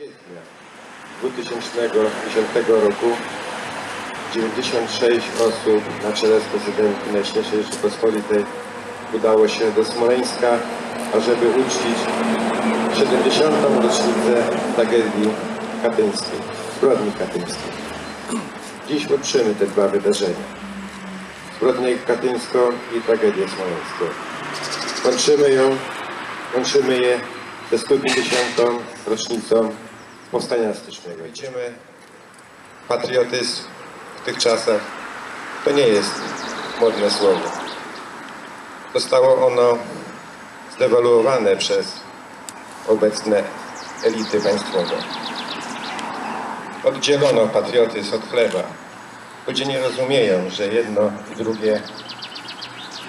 kwietnia 2010 roku 96 osób na czele z prezydentem Najświętszej Rzeczypospolitej udało się do Smoleńska, ażeby uczcić 70. rocznicę tragedii katyńskiej, zbrodni katyńskiej. Dziś uczymy te dwa wydarzenia. Zbrodnię katyńską i tragedię smoleńską. Łączymy ją, łączymy je ze 150. rocznicą Powstania Stycznego. Widzimy patriotyzm w tych czasach. To nie jest modne słowo. Zostało ono zdewaluowane przez obecne elity państwowe. Oddzielono patriotyzm od chleba. Ludzie nie rozumieją, że jedno i drugie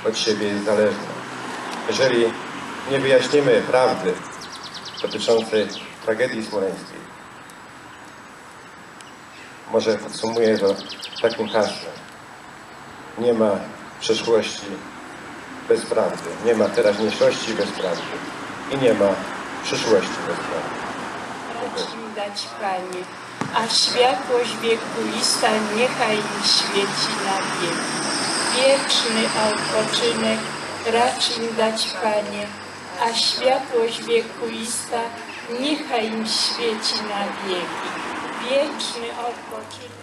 od siebie jest zależne. Jeżeli nie wyjaśnimy prawdy dotyczącej tragedii smoleńskiej, może podsumuję to takim hasłem. Nie ma przeszłości bez prawdy, nie ma teraźniejszości bez prawdy i nie ma przyszłości bez prawdy. Racz dać, Panie, a światłość wiekuista niechaj im świeci na wieki. Wieczny odpoczynek racz im dać, Panie, a światłość wiekuista niechaj im świeci na wieki. Wieczny odpoczynek.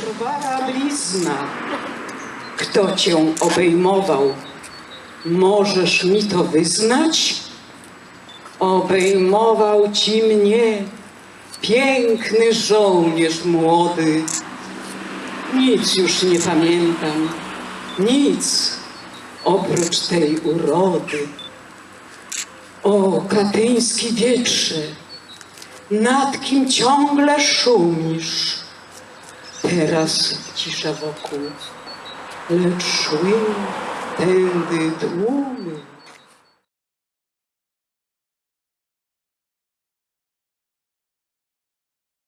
Trwała blizna, kto cię obejmował? Możesz mi to wyznać? Obejmował ci mnie piękny żołnierz młody. Nic już nie pamiętam, nic oprócz tej urody. O, katyński wietrze, nad kim ciągle szumisz. Teraz cisza wokół, lecz szły tędy tłumy.